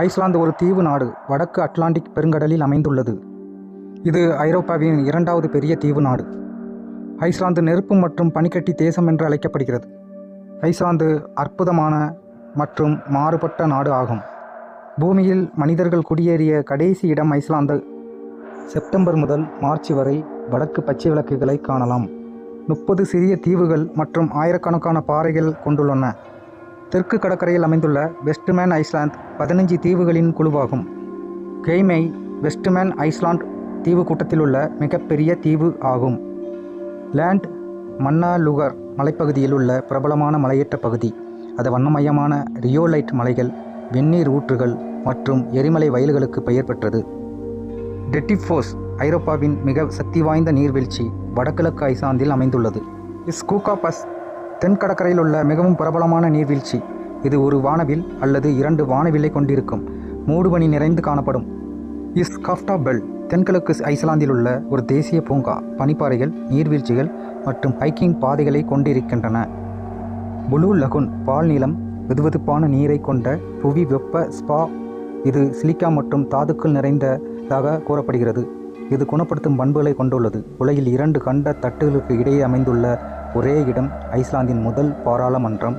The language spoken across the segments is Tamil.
ஐஸ்லாந்து ஒரு தீவு நாடு வடக்கு அட்லாண்டிக் பெருங்கடலில் அமைந்துள்ளது. இது ஐரோப்பாவின் இரண்டாவது பெரிய தீவு நாடு. ஐஸ்லாந்து நெருப்பு மற்றும் பனிக்கட்டி தேசம் என்று அழைக்கப்படுகிறது. ஐஸ்லாந்து அற்புதமான மற்றும் மாறுபட்ட நாடு ஆகும். பூமியில் மனிதர்கள் குடியேறிய கடைசி இடம் ஐஸ்லாந்து. செப்டம்பர் முதல் மார்ச் வரை வடக்கு பச்சை விளக்குகளை காணலாம். முப்பது சிறிய தீவுகள் மற்றும் ஆயிரக்கணக்கான பாறைகள் கொண்டுள்ளன. தெற்கு கடற்கரையில் அமைந்துள்ள வெஸ்ட்மேன் ஐஸ்லாந்து பதினஞ்சு தீவுகளின் குழுவாகும். கெய்மை வெஸ்ட்மேன் ஐஸ்லாந்து தீவு கூட்டத்தில் உள்ள மிகப்பெரிய தீவு ஆகும். லேண்ட் மன்னாலுகர் மலைப்பகுதியில் உள்ள பிரபலமான மலையேற்ற பகுதி. அது வண்ணமயமான ரியோலைட் மலைகள் வெந்நீர் ஊற்றுகள் மற்றும் எரிமலை வயல்களுக்கு பெயர் பெற்றது. டெட்டிஃபோஸ் ஐரோப்பாவின் மிக சக்தி வாய்ந்த நீர்வீழ்ச்சி வடகிழக்கு ஐசாந்தில் அமைந்துள்ளது. தென்கடற்கரையில் உள்ள மிகவும் பிரபலமான நீர்வீழ்ச்சி. இது ஒரு வானவில் அல்லது இரண்டு வானவில்லை கொண்டிருக்கும். மூடுபனி நிறைந்து காணப்படும். இஸ்காஃப்டா பெல் தென்கிழக்கு ஐஸ்லாந்தில் உள்ள ஒரு தேசிய பூங்கா. பனிப்பாறைகள் நீர்வீழ்ச்சிகள் மற்றும் ஹைக்கிங் பாதைகளை கொண்டிருக்கின்றன. புளூ லகுன் பால் நிலம் வெதுவெதுப்பான நீரை கொண்ட புவி வெப்ப ஸ்பா. இது சிலிக்கா மற்றும் தாதுக்கள் நிறைந்ததாக கூறப்படுகிறது. இது குணப்படுத்தும் பண்புகளை கொண்டுள்ளது. உலகில் இரண்டு கண்ட தட்டுகளுக்கு இடையே அமைந்துள்ள ஒரே இடம் ஐஸ்லாந்தின் முதல் பாராளுமன்றம்.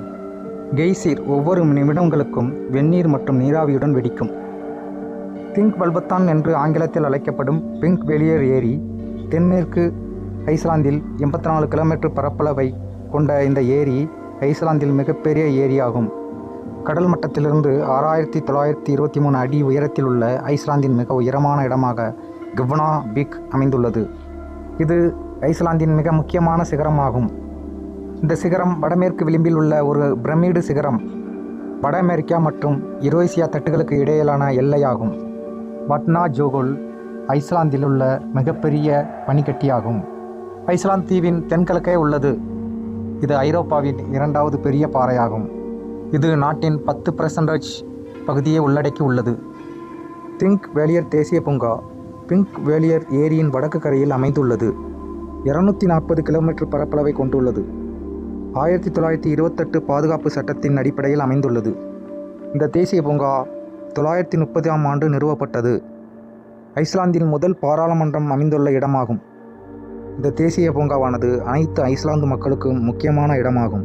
கெய்சீர் ஒவ்வொரு நிமிடங்களுக்கும் வெந்நீர் மற்றும் நீராவியுடன் வெடிக்கும். பிங்க் பல்பத்தான் என்று ஆங்கிலத்தில் அழைக்கப்படும் பிங்க் வெளியர் ஏரி தென்மேற்கு ஐஸ்லாந்தில் எண்பத்தி நாலு கிலோமீட்டர் பரப்பளவை கொண்ட இந்த ஏரி ஐஸ்லாந்தில் மிகப்பெரிய ஏரியாகும். கடல் மட்டத்திலிருந்து ஆறாயிரத்தி தொள்ளாயிரத்தி இருபத்தி மூணு அடி உயரத்தில் உள்ள ஐஸ்லாந்தின் மிக உயரமான இடமாக கிவ்னா பீக் அமைந்துள்ளது. இது ஐஸ்லாந்தின் மிக முக்கியமான சிகரமாகும். இந்த சிகரம் வடமேற்கு விளிம்பில் உள்ள ஒரு பிரமிடு சிகரம். வட அமெரிக்கா மற்றும் யுரோசியா தட்டுகளுக்கு இடையிலான எல்லையாகும். பட்னா ஜோகோல் ஐஸ்லாந்தில் உள்ள மிகப்பெரிய பனிக்கட்டியாகும். ஐஸ்லாந்து தீவின் தென்கிழக்கே உள்ளது. இது ஐரோப்பாவின் இரண்டாவது பெரிய பாறையாகும். இது நாட்டின் பத்து பர்சன்டேஜ் பகுதியை உள்ளடக்கி உள்ளது. பிங்க் வேலியர் தேசிய பூங்கா பிங்க் வேலியர் ஏரியின் வடக்கு கரையில் அமைந்துள்ளது. இருநூத்தி நாற்பது கிலோமீட்டர் பரப்பளவை கொண்டுள்ளது. ஆயிரத்தி தொள்ளாயிரத்தி இருபத்தெட்டு பாதுகாப்பு சட்டத்தின் அடிப்படையில் அமைந்துள்ளது. இந்த தேசிய பூங்கா தொள்ளாயிரத்தி முப்பதாம் ஆண்டு நிறுவப்பட்டது. ஐஸ்லாந்தின் முதல் பாராளுமன்றம் அமைந்துள்ள இடமாகும். இந்த தேசிய பூங்காவானது அனைத்து ஐஸ்லாந்து மக்களுக்கும் முக்கியமான இடமாகும்.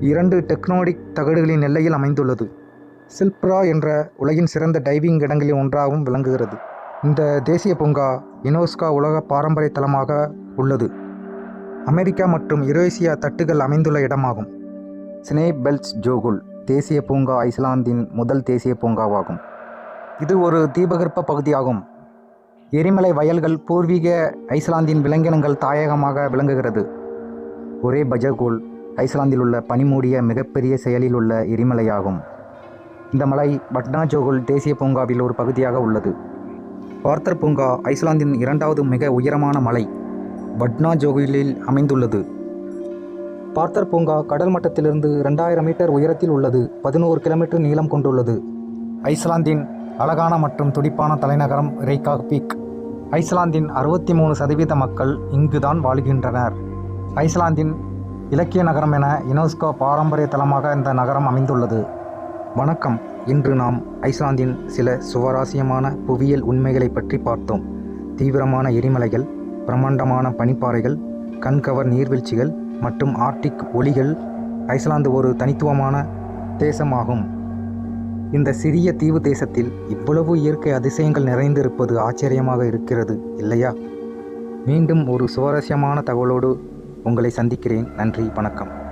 இரண்டு டெக்னோடிக் தகடுகளின் எல்லையில் அமைந்துள்ளது. சில்ப்ரா என்ற உலகின் சிறந்த டைவிங் இடங்களில் ஒன்றாகவும் விளங்குகிறது. இந்த தேசிய பூங்கா யுனெஸ்கோ உலக பாரம்பரிய தலமாக உள்ளது. அமெரிக்கா மற்றும் யுரேசியா தட்டுகள் அமைந்துள்ள இடமாகும். ஸ்னேபெல்ஸ் ஜோகுல் தேசிய பூங்கா ஐஸ்லாந்தின் முதல் தேசிய பூங்காவாகும். இது ஒரு தீபகற்ப பகுதியாகும். எரிமலை வயல்கள் பூர்வீக ஐஸ்லாந்தின் விலங்கினங்கள் தாயகமாக விளங்குகிறது. ஒரே பஜகோல் ஐஸ்லாந்தில் உள்ள பனிமூடிய மிகப்பெரிய செயலில் உள்ள எரிமலையாகும். இந்த மலை பட்னா ஜோகுல் தேசிய பூங்காவில் ஒரு பகுதியாக உள்ளது. பார்த்தர் பூங்கா ஐஸ்லாந்தின் இரண்டாவது மிக உயரமான மலை பட்னா ஜோகுலில் அமைந்துள்ளது. பார்த்தர் பூங்கா கடல் மட்டத்திலிருந்து ரெண்டாயிரம் மீட்டர் உயரத்தில் உள்ளது பதினோரு கிலோமீட்டர் நீளம் கொண்டுள்ளது. ஐஸ்லாந்தின் அழகான மற்றும் துடிப்பான தலைநகரம் ரெய்காக் பீக். ஐஸ்லாந்தின் அறுபத்தி மூணு சதவீத மக்கள் இங்குதான் வாழ்கின்றனர். ஐஸ்லாந்தின் இலக்கிய நகரம் என யுனெஸ்கோ பாரம்பரிய தலமாக இந்த நகரம் அமைந்துள்ளது. வணக்கம். இன்று நாம் ஐஸ்லாந்தின் சில சுவாரஸ்யமான புவியியல் உண்மைகளை பற்றி பார்த்தோம். தீவிரமான எரிமலைகள் பிரம்மாண்டமான பனிப்பாறைகள் கண்கவர் நீர்வீழ்ச்சிகள் மற்றும் ஆர்டிக் ஒளிகள் ஐஸ்லாந்து ஒரு தனித்துவமான தேசமாகும். இந்த சிறிய தீவு தேசத்தில் இவ்வளவு இயற்கை அதிசயங்கள் நிறைந்திருப்பது ஆச்சரியமாக இருக்கிறது இல்லையா? மீண்டும் ஒரு சுவாரஸ்யமான தகவலோடு உங்களை சந்திக்கிறேன். நன்றி வணக்கம்.